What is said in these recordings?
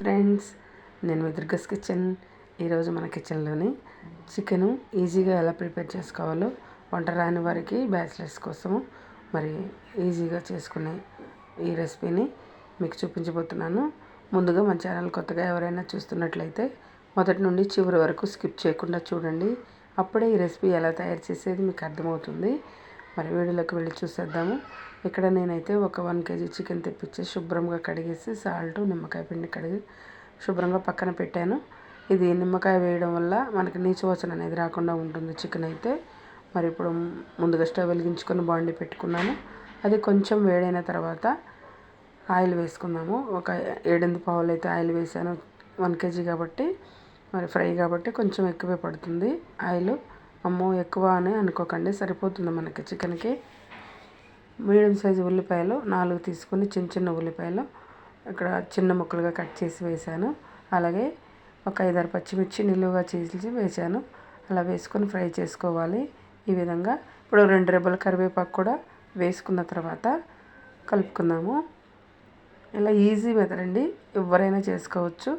Friends నేను మీ దుర్గస్ kitchen. ఈరోజు మన కిచెన్లోని చికెను ఈజీగా ఎలా ప్రిపేర్ చేసుకోవాలో వంట రాని వారికి బ్యాచిలర్స్ కోసము మరి ఈజీగా చేసుకునే ఈ రెసిపీని మీకు చూపించబోతున్నాను. ముందుగా మన ఛానల్ కొత్తగా ఎవరైనా చూస్తున్నట్లయితే మొదటి నుండి చివరి వరకు స్కిప్ చేయకుండా చూడండి. అప్పుడే ఈ రెసిపీ ఎలా తయారు చేసేది మీకు అర్థమవుతుంది. మరి వీడియోలోకి వెళ్ళి చూసేద్దాము. ఇక్కడ నేనైతే ఒక వన్ కేజీ చికెన్ తెప్పించి శుభ్రంగా కడిగేసి సాల్ట్ నిమ్మకాయ పిండి కడిగి శుభ్రంగా పక్కన పెట్టాను. ఇది నిమ్మకాయ వేయడం వల్ల మనకి నీచు అనేది రాకుండా ఉంటుంది చికెన్ అయితే. మరి ఇప్పుడు ముందుగా స్టవ్ వెలిగించుకొని బాండి పెట్టుకున్నాను. అది కొంచెం వేడైన తర్వాత ఆయిల్ వేసుకుందాము. ఒక ఏడెనిమిది పావులు అయితే ఆయిల్ వేసాను. వన్ కేజీ కాబట్టి మరి ఫ్రై కాబట్టి కొంచెం ఎక్కువే పడుతుంది ఆయిల్. అమ్మో ఎక్కువ అని అనుకోకండి. సరిపోతుంది మనకి చికెన్కి. మీడియం సైజు ఉల్లిపాయలు నాలుగు తీసుకొని చిన్న చిన్న ఉల్లిపాయలు ఇక్కడ చిన్న ముక్కలుగా కట్ చేసి వేసాను అలాగే ఒక ఐదారు పచ్చిమిర్చి నిలువుగా చేసి వేసాను అలా వేసుకొని ఫ్రై చేసుకోవాలి ఈ విధంగా. ఇప్పుడు రెండు రెబ్బల కరివేపాకు కూడా వేసుకున్న తర్వాత కలుపుకుందాము. ఇలా ఈజీ మెథడ్ అండి. ఎవరైనా చేసుకోవచ్చు.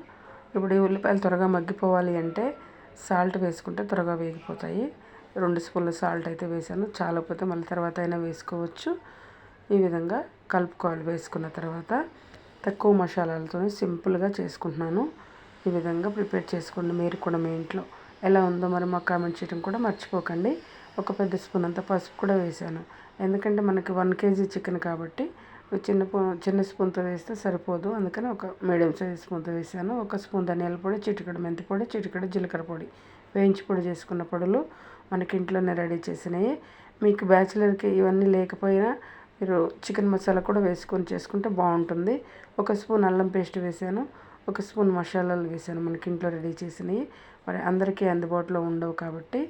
ఇప్పుడు ఈ ఉల్లిపాయలు త్వరగా మగ్గిపోవాలి అంటే సాల్ట్ వేసుకుంటే త్వరగా వేగిపోతాయి. రెండు స్పూన్ల సాల్ట్ అయితే వేసాను. చాలకపోతే మళ్ళీ తర్వాత అయినా వేసుకోవచ్చు. ఈ విధంగా కలుపుకోవాలి వేసుకున్న తర్వాత తక్కువ మసాలాలతో సింపుల్గా చేసుకుంటున్నాను. ఈ విధంగా ప్రిపేర్ చేసుకోండి మీరు కూడా మీ ఇంట్లో. ఎలా ఉందో మరి మాకు కామెంట్ చేయడం కూడా మర్చిపోకండి. ఒక పెద్ద స్పూన్ అంత పసుపు కూడా వేసాను. ఎందుకంటే మనకి వన్ కేజీ చికెన్ కాబట్టి చిన్న చిన్న స్పూన్తో వేస్తే సరిపోదు. అందుకని ఒక మీడియం సైజ్ స్పూన్తో వేసాను. ఒక స్పూన్ ధనియాల పొడి చిటికడ మెంతి పొడి చిటికడ జీలకర్ర పొడి. వేయించి పొడి చేసుకున్న పొడులు మనకి ఇంట్లోనే రెడీ చేసినాయి. మీకు బ్యాచిలర్కి ఇవన్నీ లేకపోయినా మీరు చికెన్ మసాలా కూడా వేసుకొని చేసుకుంటే బాగుంటుంది. ఒక స్పూన్ అల్లం పేస్ట్ వేసాను. ఒక స్పూన్ మసాలాలు వేసాను. మనకి ఇంట్లో రెడీ చేసినవి మరి అందరికీ అందుబాటులో ఉండవు కాబట్టి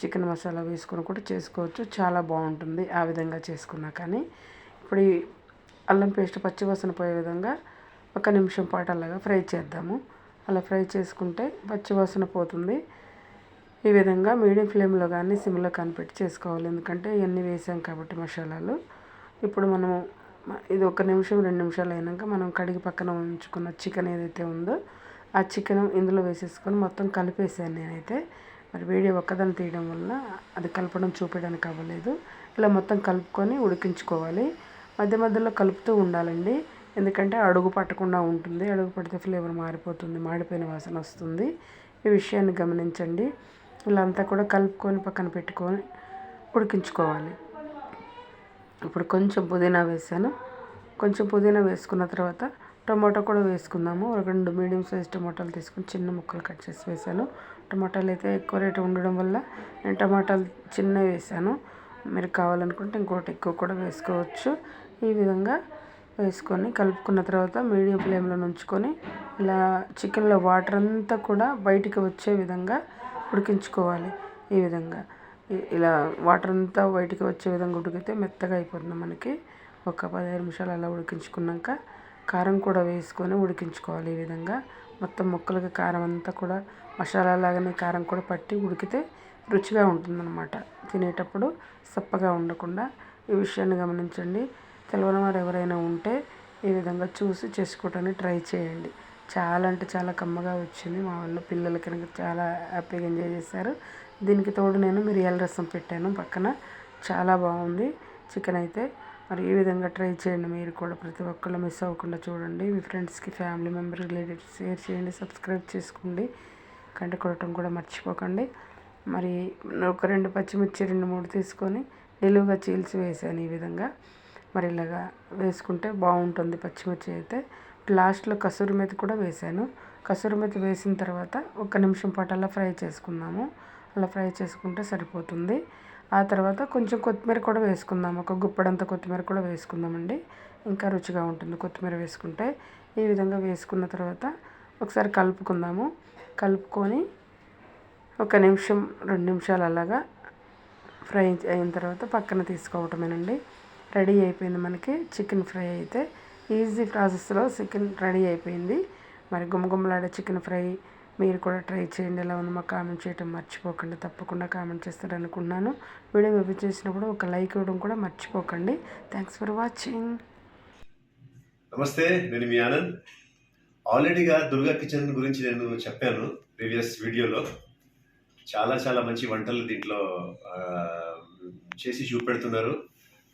చికెన్ మసాలా వేసుకొని కూడా చేసుకోవచ్చు. చాలా బాగుంటుంది ఆ విధంగా చేసుకున్నా కానీ. ఇప్పుడు ఈ అల్లం పేస్ట్ పచ్చివాసన పోయే విధంగా ఒక నిమిషం పాటు అలాగా ఫ్రై చేద్దాము. అలా ఫ్రై చేసుకుంటే పచ్చివాసన పోతుంది. ఈ విధంగా మీడియం ఫ్లేమ్లో కానీ సిమ్లో కానీ పెట్టి చేసుకోవాలి. ఎందుకంటే ఇవన్నీ వేసాం కాబట్టి మసాలాలు. ఇప్పుడు మనము ఇది ఒక నిమిషం రెండు నిమిషాలు అయినాక మనం కడిగి పక్కన ఉంచుకున్న చికెన్ ఏదైతే ఉందో ఆ చికెన్ ఇందులో వేసేసుకొని మొత్తం కలిపేసాను నేనైతే. మరి వీడియో ఒక్కదాన్ని తీయడం వల్ల అది కలపడం చూపించడానికి అవ్వలేదు. ఇలా మొత్తం కలుపుకొని ఉడికించుకోవాలి. మధ్య మధ్యలో కలుపుతూ ఉండాలండి. ఎందుకంటే అడుగు పట్టకుండా ఉంటుంది. అడుగు పడితే ఫ్లేవర్ మారిపోతుంది. మాడిపోయిన వాసన వస్తుంది. ఈ విషయాన్ని గమనించండి. ఇలా అంతా కూడా కలుపుకొని పక్కన పెట్టుకొని ఉడికించుకోవాలి. ఇప్పుడు కొంచెం పుదీనా వేసాను. కొంచెం పుదీనా వేసుకున్న తర్వాత టమాటో కూడా వేసుకుందాము. రెండు మీడియం సైజ్ టమాటాలు తీసుకుని చిన్న ముక్కలు కట్ చేసి వేసాను. టమాటాలు అయితే ఎక్కువ రేటు ఉండడం వల్ల నేను టమాటాలు చిన్నవి వేసాను. మీరు కావాలనుకుంటే ఇంకోటి ఎక్కువ కూడా వేసుకోవచ్చు. ఈ విధంగా వేసుకొని కలుపుకున్న తర్వాత మీడియం ఫ్లేమ్లో ఉంచుకొని ఇలా చికెన్లో వాటర్ అంతా కూడా బయటికి వచ్చే విధంగా ఉడికించుకోవాలి ఈ విధంగా. ఇలా వాటర్ అంతా బయటికి వచ్చే విధంగా ఉడికితే మెత్తగా అయిపోతుంది మనకి. ఒక పదిహేను నిమిషాలు అలా ఉడికించుకున్నాక కారం కూడా వేసుకొని ఉడికించుకోవాలి ఈ విధంగా. మొత్తం ముక్కలకి కారం అంతా కూడా మసాలా లాగానే కారం కూడా పట్టి ఉడికితే రుచిగా ఉంటుందన్నమాట. తినేటప్పుడు సప్పగా ఉండకుండా ఈ విషయాన్ని గమనించండి. తెలియని వారు ఎవరైనా ఉంటే ఈ విధంగా చూసి చేసుకోవటానికి ట్రై చేయండి. చాలా అంటే చాలా కమ్మగా వచ్చింది. మా వాళ్ళు పిల్లలు కనుక చాలా హ్యాపీగా ఎంజాయ్ చేశారు. దీనికి తోడు నేను మిరియాల రసం పెట్టాను పక్కన. చాలా బాగుంది. చికెన్ అయితే మరి ఈ విధంగా ట్రై చేయండి. మీరు కూడా ప్రతి ఒక్కళ్ళు మిస్ అవ్వకుండా చూడండి. మీ ఫ్రెండ్స్కి ఫ్యామిలీ మెంబర్ రిలేటివ్స్ షేర్ చేయండి. సబ్స్క్రైబ్ చేసుకోండి. కంట కొట్టడం కూడా మర్చిపోకండి. మరి ఒక రెండు పచ్చిమిర్చి రెండు మూడు తీసుకొని నిలువుగా చీల్చి వేసాను ఈ విధంగా. మరి ఇలాగా వేసుకుంటే బాగుంటుంది పచ్చిమిర్చి అయితే. లాస్ట్లో కసూరి మెతి కూడా వేసాను. కసూరి మెతి వేసిన తర్వాత ఒక నిమిషం పాటు అలా ఫ్రై చేసుకుందాము. అలా ఫ్రై చేసుకుంటే సరిపోతుంది. ఆ తర్వాత కొంచెం కొత్తిమీర కూడా వేసుకుందాం ఒక గుప్పడంత కొత్తిమీర కూడా వేసుకుందామండి. ఇంకా రుచిగా ఉంటుంది కొత్తిమీర వేసుకుంటే. ఈ విధంగా వేసుకున్న తర్వాత ఒకసారి కలుపుకుందాము. కలుపుకొని ఒక నిమిషం రెండు నిమిషాలు అలాగా ఫ్రై అయిన తర్వాత పక్కన తీసుకోవటమేనండి. రెడీ అయిపోయింది మనకి చికెన్ ఫ్రై అయితే. ఈజీ ప్రాసెస్లో చికెన్ రెడీ అయిపోయింది. మరి గుమ్మగుమ్మలాడే చికెన్ ఫ్రై మీరు కూడా ట్రై చేయండి. ఎలా ఉంది మాకు కామెంట్ చేయడం మర్చిపోకండి. తప్పకుండా కామెంట్ చేస్తారు అనుకున్నాను వీడియో విభజన చేసినప్పుడు ఒక లైక్ ఇవ్వడం కూడా మర్చిపోకండి. థ్యాంక్స్ ఫర్ వాచింగ్ నమస్తే నేను మీ ఆనంద్. ఆల్రెడీగా దుర్గా కిచెన్ గురించి నేను చెప్పాను ప్రీవియస్ వీడియోలో. చాలా చాలా మంచి వంటలు దీంట్లో చేసి చూపెడుతున్నారు.